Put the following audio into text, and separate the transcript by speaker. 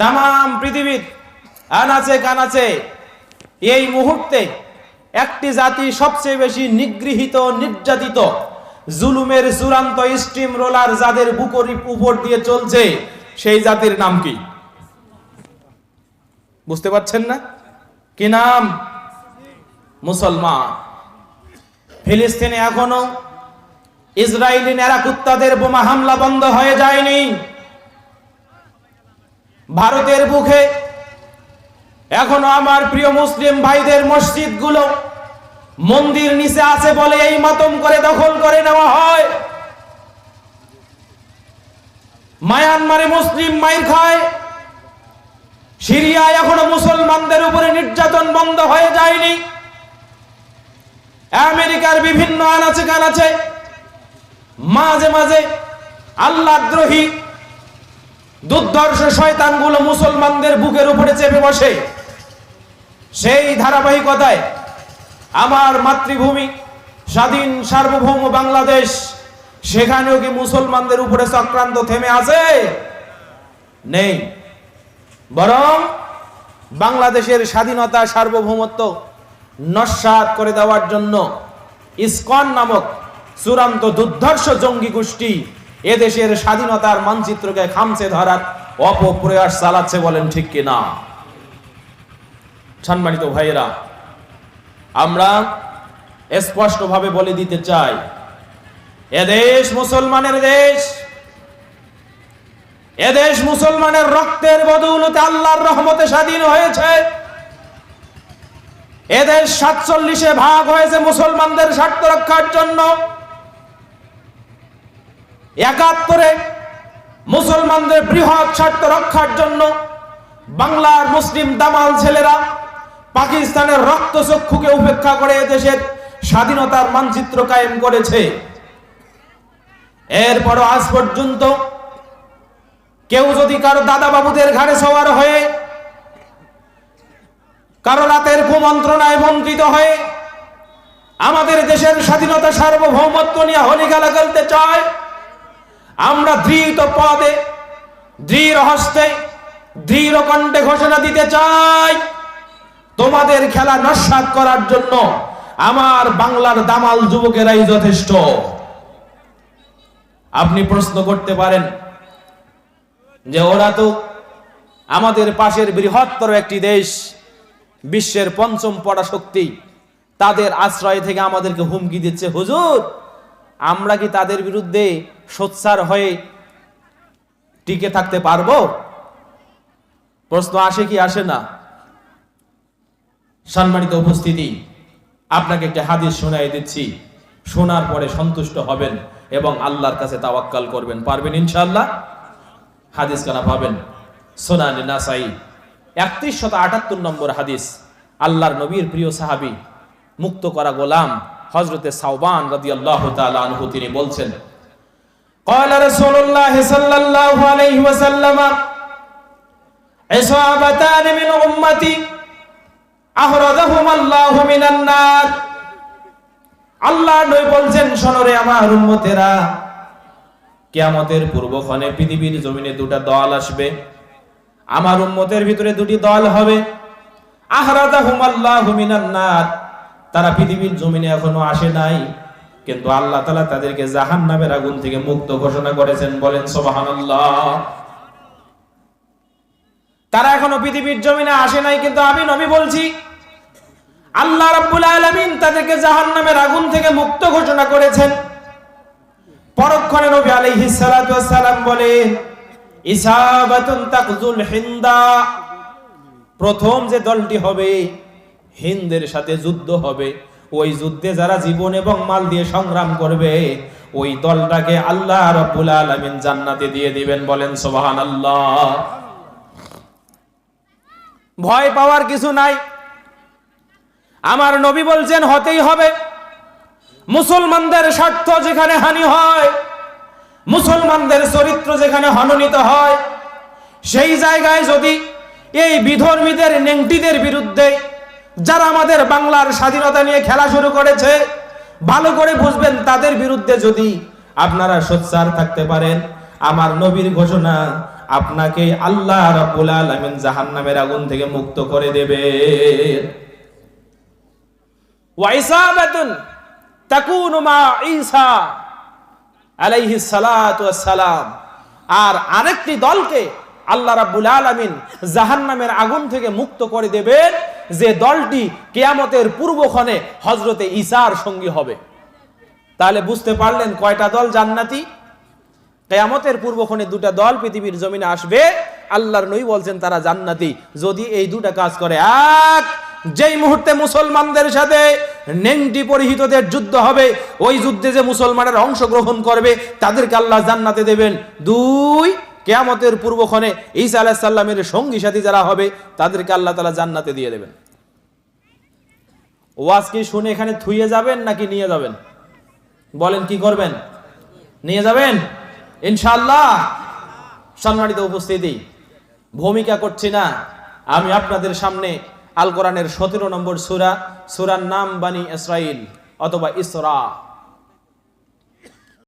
Speaker 1: তাম পৃথিবীর আনাচে কানাচে এই মুহূর্তে একটি জাতি সবচেয়ে বেশি নিগৃহীত, নির্যাতিত, জুলুমের চূড়ান্ত স্টিম রোলার যাদের উপর দিয়ে চলছে, সেই জাতির নাম কি? বুঝতে পারছেন না? কি নাম? মুসলমান। ফিলিস্তিনে এখনও ইসরায়েলি নেরাকুত্তাদের বোমা হামলা বন্ধ হয়ে যায়নি। ভারতের বুকে। এখনও আমার প্রিয় মুসলিম ভাইদের মসজিদগুলো মন্দির নিচে আছে বলে এই মাতম করে দখল করে নেওয়া হয়। মায়ানমারে মুসলিম মাইর খায়। সিরিয়ায় এখনও মুসলমানদের উপরে নির্যাতন বন্ধ হয়ে যায়নি। আমেরিকার বিভিন্ন আনাচে কানাচে মাঝে মাঝে আল্লাহদ্রোহী দুর্ধর্ষ শয়তানগুলো মুসলমানদের বুকের উপরে চেপে বসে। সেই ধারাবাহিকতায় আমার মাতৃভূমি, স্বাধীন সার্বভৌম বাংলাদেশ, সেখানেও কি মুসলমানদের উপরে চক্রান্ত থেমে আছে? নেই। বরং বাংলাদেশের স্বাধীনতা, সার্বভৌমত্ব নস্বাত করে দেওয়ার জন্য ইসকন নামক চূড়ান্ত দুর্ধর্ষ জঙ্গি গোষ্ঠী এদেশের স্বাধীনতার মানচিত্রকে খামচে ধরার অপপ্রয়াস চালাচ্ছে বলেন ঠিক কিনা? সম্মানিত ভাইয়েরা, আমরা স্পষ্টভাবে বলে দিতে চাই এদেশ মুসলমানের দেশ এদেশ মুসলমানের রক্তের বদৌলতে আল্লাহর রহমতে স্বাধীন হয়েছে। এদেশ সাতচল্লিশে ভাগ হয়েছে মুসলমানদের স্বার্থ রক্ষার জন্য। একাত্তরে মুসলমানদের বৃহৎ স্বার্থ রক্ষার জন্য বাংলার মুসলিম দামাল ছেলেরা পাকিস্তানের রক্তচক্ষুকে উপেক্ষা করে এদেশের স্বাধীনতার মানচিত্র কায়েম করেছে। এরপরও আজ পর্যন্ত কেউ যদি কারও দাদা বাবুদের ঘাড়ে সওয়ার হয়ে কারও রাতের কুমন্ত্রণায় বঞ্চিত হয়ে আমাদের দেশের স্বাধীনতা সার্বভৌমত্ব নিয়ে হলি খেলা খেলতে চায় আমরা দৃঢ় পদে দৃঢ় হস্তে দৃঢ় কণ্ঠে ঘোষণা দিতে চাই, তোমাদের খেলা নস্বাত করার জন্য আমার বাংলার দামাল যুবকেরাই যথেষ্ট। আপনি প্রশ্ন করতে পারেন যে ওরা তো আমাদের পাশের বৃহত্তর একটি দেশ, বিশ্বের পঞ্চম পরাশক্তি, তাদের আশ্রয় থেকে আমাদেরকে হুমকি দিচ্ছে। হুজুর আমরা কি তাদের বিরুদ্ধে সোচ্চার হয়ে টিকে থাকতে পারব? প্রশ্ন আসে কি আসে না? সম্মানিত উপস্থিতি, আপনাকে একটা হাদিস শোনাই দিচ্ছি। শোনার পরে সন্তুষ্ট হবেন এবং আল্লাহর কাছে তাওয়াক্কাল করবেন। পারবেন ইনশাআল্লাহ? হাদিস কানা পাবেন। সোনানি নাসাই, একত্রিশ শত আটাত্তর নম্বর হাদিস। আল্লাহর নবীর প্রিয় সাহাবী, মুক্ত করা গোলাম হজরতে সাউবান রাদিয়াল্লাহু তাআলা আনহু তিনি বলছেন قال رسول الله صلى الله عليه وسلم عصابتان من امتي احرزهما الله من النار আল্লাহ নবী বলছেন শোনরে আমার উম্মতেরা কিয়ামতের পূর্বক্ষণে পৃথিবীর জমিনে দুটা দল আসবে আমার উম্মতের ভিতরে দুটি দল হবে আহরাদাহুম আল্লাহু মিনান নার তারা পৃথিবীর জমিনে এখনও আসে নাই, কিন্তু আল্লাহ তাআলা তাদেরকে জাহান্নামের আগুন থেকে মুক্ত ঘোষণা করেছেন, বলেন সুবহানাল্লাহ। তারা এখনও পৃথিবীর জমিনে আসে নাই, কিন্তু আমি নবী বলছি, আল্লাহ রাব্বুল আলামিন তাদেরকে জাহান্নামের আগুন থেকে মুক্ত ঘোষণা করেছেন। পরক্ষণে নবী আলাইহিস সালাতু সালাম বলেন, ইসাবাতুন তাকজুল হিন্দা। প্রথম যে দলটি হবে হিন্দের সাথে যুদ্ধ হবে। ওই যুদ্ধে যারা জীবন এবং মাল দিয়ে সংগ্রাম করবে, ওই দলটাকে আল্লাহ রাব্বুল আলামিন জান্নাতে দিয়ে দিবেন বলেন সোহান আল্লাহ ভয় পাওয়ার কিছু নাই। আমার নবী বলছেন, হতেই হবে। মুসলমানদের স্বার্থ যেখানে হানি হয়, মুসলমানদের চরিত্র যেখানে হননীত হয়, সেই জায়গায় যদি এই বিধর্মীদের, নেংটিদের বিরুদ্ধে যারা আমাদের বাংলার স্বাধীনতা নিয়ে খেলা শুরু করেছে, ভালো করে বুঝবেন তাদের বিরুদ্ধে যদি আপনারা সোচ্চার থাকতে পারেন, আমার নবীর ঘোষণা আপনাকে আল্লাহ রাব্বুল আলামিন জাহান্নামের আগুন থেকে মুক্ত করে দেবে। ওয়াইসাবাতুন তাকুনু মা ঈসা আলাইহিস সালাতু ওয়াস সালাম আর আরেকটি দলকে আল্লাহ রাব্বুল আলামিন জাহান্নামের আগুন থেকে মুক্ত করে দেবেন। যে দলটি কিয়ামতের পূর্বক্ষণে হজরতে ঈসার সঙ্গী হবে। তাহলে বুঝতে পারলেন কয়টা দল জান্নাতি? কেয়ামতের পূর্বক্ষণে দুটা দল পৃথিবীর জমিনে আসবে। আল্লাহর নই বলছেন, তারা জান্নাতি। যদি এই দুটা কাজ করে এক, যেই মুহূর্তে মুসলমানদের সাথে নেংটি পরিহিতদের যুদ্ধ হবে, ওই যুদ্ধে যে মুসলমানেরা অংশগ্রহণ করবে, তাদেরকে আল্লাহ জান্নাতে দেবেন। দুই কেয়ামতের পূর্বক্ষণে ঈসা আলাহ সাল্লামের সঙ্গী সাথী যারা হবে, তাদেরকে আল্লাহ তালা জান্নাতে দিয়ে দেবেন। ওয়াজ কি শুনে এখানে থুয়ে যাবেন নাকি নিয়ে যাবেন? বলেন কি করবেন? নিয়ে যাবেন? ইনশাল্লাহ সম্মানিত উপস্থিতি, ভূমিকা করছি না। আমি আপনাদের সামনে আল কোরআনের সতেরো নম্বর সুরা, সুরার নাম বানি ইসরাইল অথবা ইসরা।